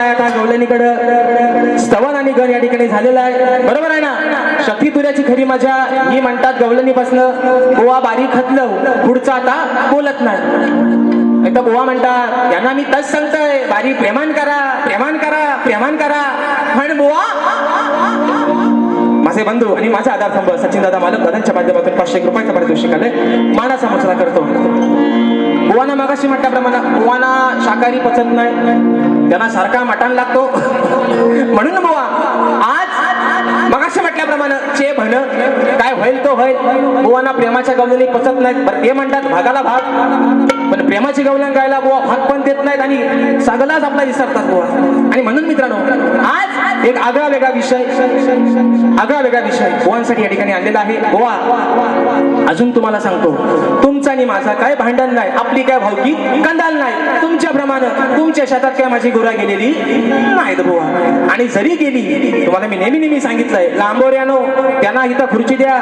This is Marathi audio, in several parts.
आता गवलनीकडं स्तवन आणि गण या ठिकाणी झालेला आहे. बरोबर आहे ना? शक्ती तुऱ्याची खरी मजा ही म्हणतात गवलनीपासनं गोवा बारीक खतलं पुढचं आता बोलत नाही. एक तर गोवा म्हणतात यांना मी तस सांगतोय बारी प्रेमान करा प्रेमान करा प्रेमान करा. पण बोवा. माझे बंधू आणि माझा आधार स्तंभ सचिन दादा मालक दादांच्या माध्यमातून पाचशे एक रुपयाचा पारितोषिक आले मानाचा मुचरा करतो. गोवाना मागाशी म्हटल्याप्रमाणे गोवाना शाकाहारी पचत नाही. त्यांना सारखा मटण लागतो. म्हणून बुवा आज मगाशी म्हटल्याप्रमाणे चे म्हण काय होईल तो होईल. बुवांना प्रेमाच्या गवलनी पचत नाहीत. बरं ते म्हणतात भागाला भाग. पण प्रेमाची गवलन गायला बुवा भाग पण देत नाहीत आणि सगळाच आपला विसरतात बुवा. आणि म्हणून मित्रांनो आज एक आगळा वेगळा विषय आगळा वेगळा विषय. गोवांसाठी या ठिकाणी आणलेला आहे. गोवा अजून तुम्हाला सांगतो तुमचा आणि माझा काय भांडण नाही आपली काय भावकी कंदाल नाही. तुमच्या प्रमाण तुमच्या शेतात काय माझी गुरा गेलेली नाहीत बुवा. आणि जरी गेली तुम्हाला मी नेहमी नेहमी सांगितलंय लांबोऱ्यानो त्यांना इथं खुर्ची द्या.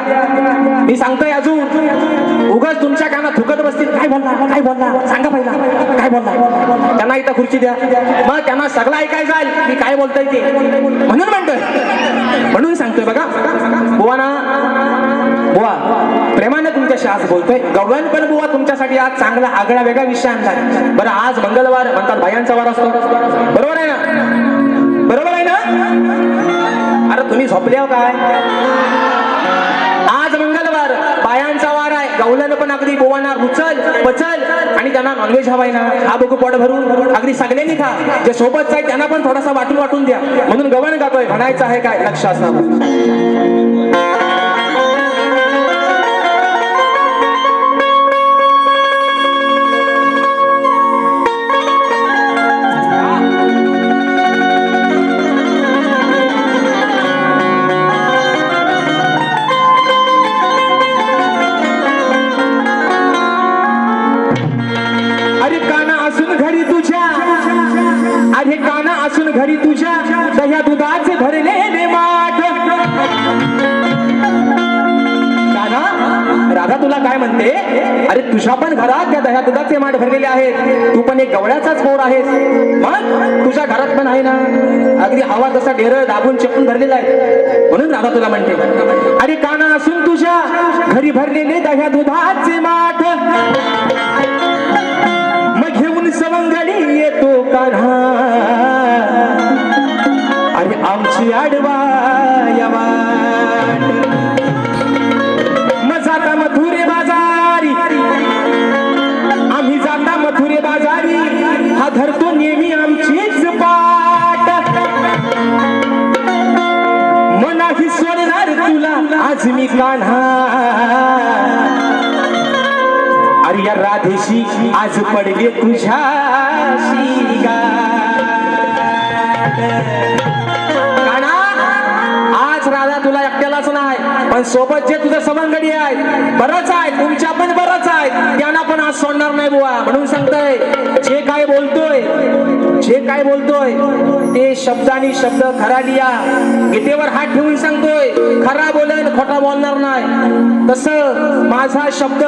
मी सांगतोय अजून उगाच तुमच्या कानात थुकत बसतील. काय बोलला? काय बोलला? सांगा पहिला. काय बोलला? त्यांना इथं खुर्ची द्या. मग त्यांना सगळं ऐकायचं आहे. मी काय बोलतोय ते. म्हणून म्हणतोय. म्हणून सांगतोय बघा. बुवा ना. बुवा प्रेमाने तुमच्याशी आज बोलतोय. गवळण पण बुवा तुमच्यासाठी आज चांगला आगळा वेगळा विषय आणलाय. बरं आज मंगळवार म्हणतात बायांचा वार असतो. बरोबर आहे ना? बरोबर आहे ना? अरे तुम्ही झोपले हो काय? आज मंगळवार बायांचा वार आहे. गवळण पण अगदी बुवांना रुचल. पचल आणि त्यांना नॉनव्हेज हवाय ना हा बघू पोट भरून. अगदी सगळ्यांनी खा. जे सोबत आहे त्यांना पण थोडासा वाटून वाटून द्या. म्हणून गवण गातोय म्हणायचं आहे काय? लक्ष राधा तुला काय म्हणते? अरे तुझ्या पण घरात त्या दह्या दुधाचे माठ भरलेले आहेत. तू पण एक गवळ्याचाच पोर आहेस. मग? तुझ्या घरात पण आहे ना? अगदी हवा तसा ढेर दाबून चपून भरलेला आहे. म्हणून राधा तुला म्हणते. अरे काना असून तुझ्या घरी भरलेले दह्या दुधाचे माठ. मग घेऊन सवंगडी येतो कान्हा. अरे आमची आड गाणा कान्हा अरे या राधेशी आज पडले तुझ्या गाठ. तुला एकट्यालाच नाही पण सोबत जे तुझं सवंगडी आहे बरंच आहे तुमच्या पण बरंच आहे त्यांना पण आज सोडणार नाही बुवा. म्हणून सांगतोय जे काय बोलतोय जे काय बोलतोय ते शब्दानी शब्द खरा लिया गीतेवर हात ठेवून सांगतोय खरा बोलन खोटा बोलणार नाही. तस माझा शब्द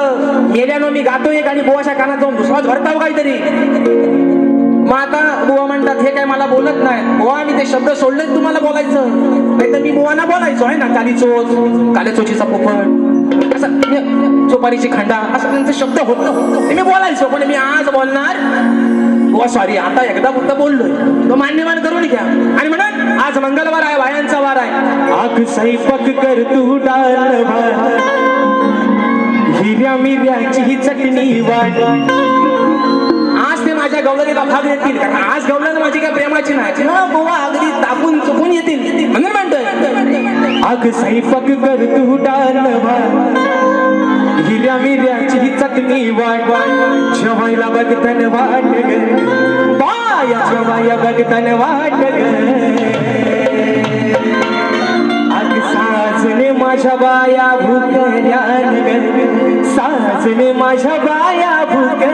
गेल्यानं मी गातोय एक आणि बुवाच्या कानात जाऊन दुसराच भरताव काहीतरी. मग आता बुवा म्हणतात हे काय मला बोलत नाही बुवा मी ते शब्द सोडले तुम्हाला बोलायचं. नाही तर मी बुवाना बोलायचो आहे ना काली चोच काल्या चोचीचा पोपट. असं चोपारीची खंडा असं त्यांचे शब्द होत. ते मी बोलायचो पण मी आज बोलणार. बुवा सॉरी आता एकदा फक्त बोललोय. तो मान्यमान करून घ्या. आणि म्हणत आज मंगलवार आहे वायांचा वार आहे. आग स्वयंपाक कर तू डाल भात. हिऱ्या मिऱ्याची चटणी वाट आज ते माझ्या गवलनीला भाग येतील. कारण आज गवलन माझी काय प्रेमाची नाही. बुवा अगदी तापून चुकून येतील. म्हणून म्हणतोय. अग स्वयंपाक कर तू भात. हिऱ्या मिऱ्याची ही चटणी वाट. वाट जेवायला बघतन वाट ग. बाया जेवाया बघतन वाट ग. अग साजने माझ्या बाया ग. साजने माझ्या बाया भुकल्यान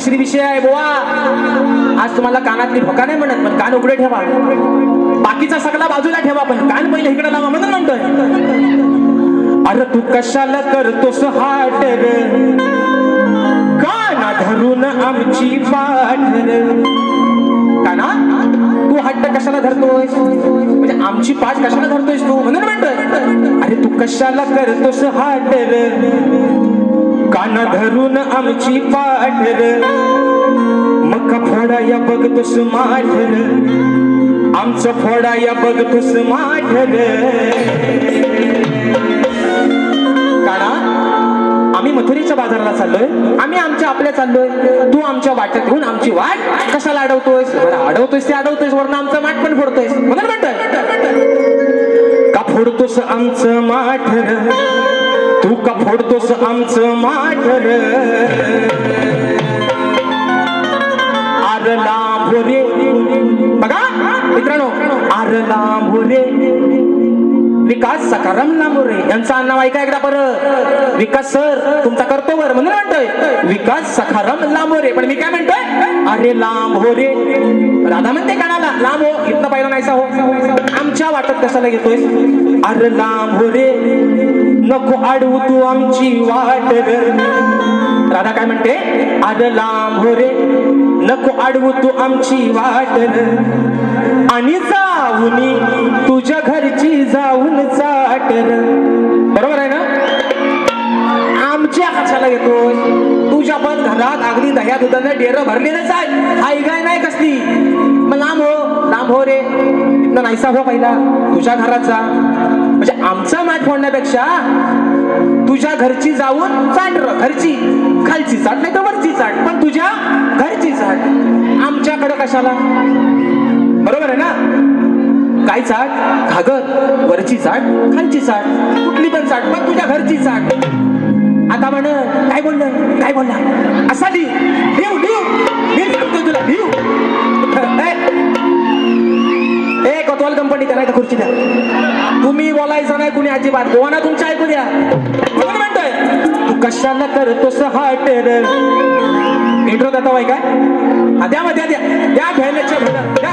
दुसरी विषय आहे बोवा. आज तुम्हाला कानातली भका नाही म्हणत पण कान उघडे ठेवा. बाकीचा सगळा बाजूला ठेवा पण कान पहिले इकडे लावा म्हणून म्हणतोय. अरे तू कशाला करतोस हाट ग कानात धरून आमची पाठर काना तू हट्ट कशाला धरतोयस? म्हणजे आमची पाठ कशाला धरतोयस तू म्हणून म्हणतोय. अरे तू कशाला करतोस हाटर? कान धरून आमची पाठर मग फोडा या बघतोस माठर आमचं फोडा या बघतोस माठर काना आम्ही मथुरीच्या बाजाराला चाललोय आम्ही आमच्या आपल्या चाललोय. तू आमच्या वाट्यात घेऊन आमची वाट कशाला अडवतोयस? बरं अडवतोयस ते अडवतोयस वरून आमचं माठ पण फोडतोयस. म्हणून म्हणतोय. का फोडतोस आमचं माठर तू का फोडतोस आमचं माठर आरला भोरे. बघा मित्रांनो आरला भोरे. विकास सकाराम लांबोरे यांचं नाव ऐका एकदा बरं विकास सर तुमचा करतो वर म्हणून म्हणतोय विकास सखाराम लांबोरे पण मी काय म्हणतोय? अरे लांबोरे हो राधा म्हणते कानाला लांब हो. इथं पाहिलं नाहीसा हो. आमच्या वाटत कशाला घेतोय अरे लांबोरे हो नको अडवू तू आमची वाट ग. राधा काय म्हणते? अर लांब हो रे. नको अडवू तू आमची वाट रे. आणि जाऊनी तुझ्या घरची जाऊन चाट बरोबर आहे ना? आमच्या कशाला येतोय तुझ्या पण घरात अगदी दह्या दुधाने डेर भरलेलंच आहे. आई गाय नाही कसली? मग लांब हो. लांब हो रे. इथनं नाहीसा हो पहिला. तुझ्या घराचा म्हणजे आमचा माठ फोडण्यापेक्षा तुझ्या घरची जाऊन चाट र. घरची. खालची चाट नाही तर वरची चाट. पण तुझ्या घरची चाट. आमच्याकडे कशाला? बरोबर आहे ना? काय चाट? घागर. वरची चाट खालची चाट. कुठली पण चाट पण तुझ्या घरची चाट. आता म्हण काय बोललं काय बोलला असा दी. कोतवाल कंपनी त्या नाही खुर्ची द्या. तुम्ही बोलायचं नाही कुणी अजिबात. गोवाना तुमच्या ऐकू द्या. कोण म्हणतोय तू कशाला करतोस हाटर इंट्रो देता बाई काय? द्या मग द्या द्या. द्या भेण्याच्या द्या.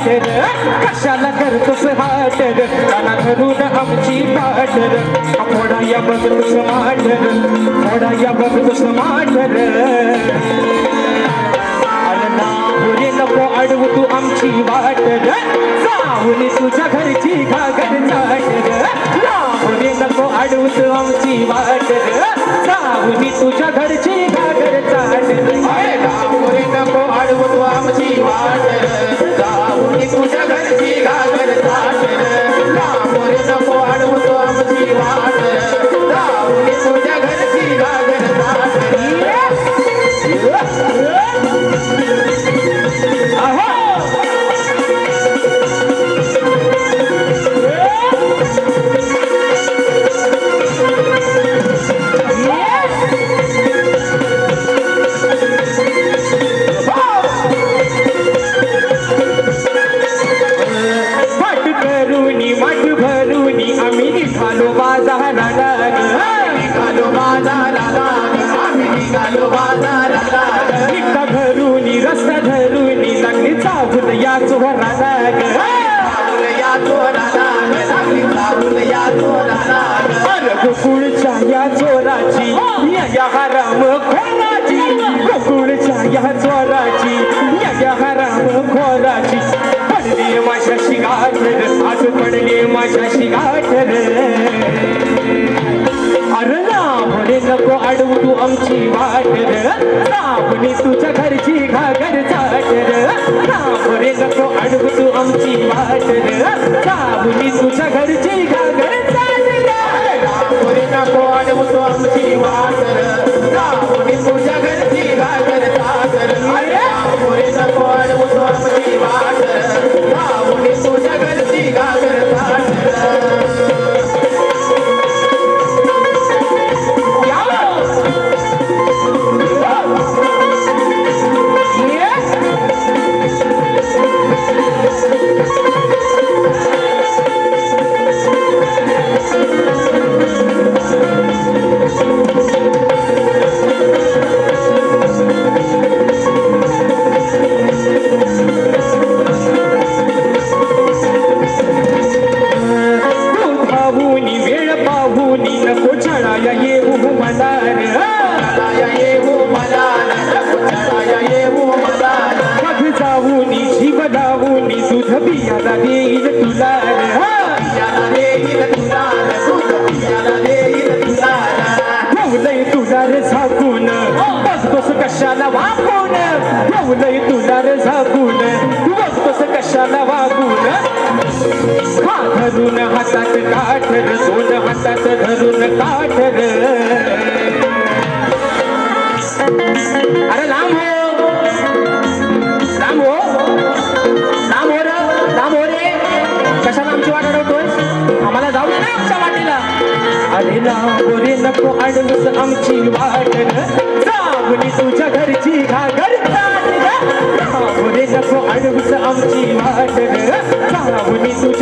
आमची कशाला करतोस हाटर त्याला धरून आमची पाटर थोडा या बघतोस माटर थोडा या बघतोस माटर अरे नको अडवू तू आमची वाटर जाऊन तुझ्या घरची घागर चाटर नको अडवू तू आमची वाटर जाऊन तुझ्या घरची या चोराला या या या चोराची या हराम खोराची गोकुळच्या या चोराची या हराम खोराची. पडली माझ्याशी गाठर आज पडली माझ्याशी गाठर अरे नाभणे नको अडवू तू आमची वाटर नाभणे तुझ्या घरची घागर चाटर नाभणे नको अडवू तू आमची वाटर नाभणे तुझ्या घरची घागर चाटर नागपुरी नको अडवू तू आमची वाट काठर दोन हातात धरून काठर. अरे लांब हो. लांब हो. लांब हो लांब हो रे. कशाला आमची वाट अडवतोय? आम्हाला जाऊ दे ना आमच्या वाटेला. अरे लांब हो रे नको अडवूस आमची वाट जावली तुझ्या घरची घागर लांब हो रे नको अडवूस आमची वाट जावली तुझ्या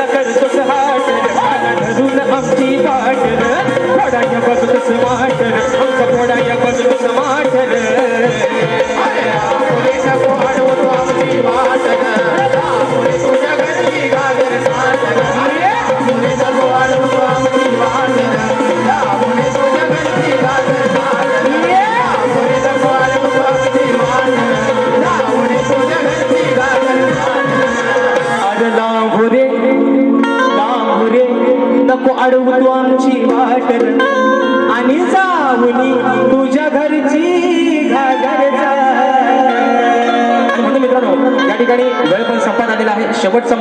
এলাকায় বিকশে হার शेवटचा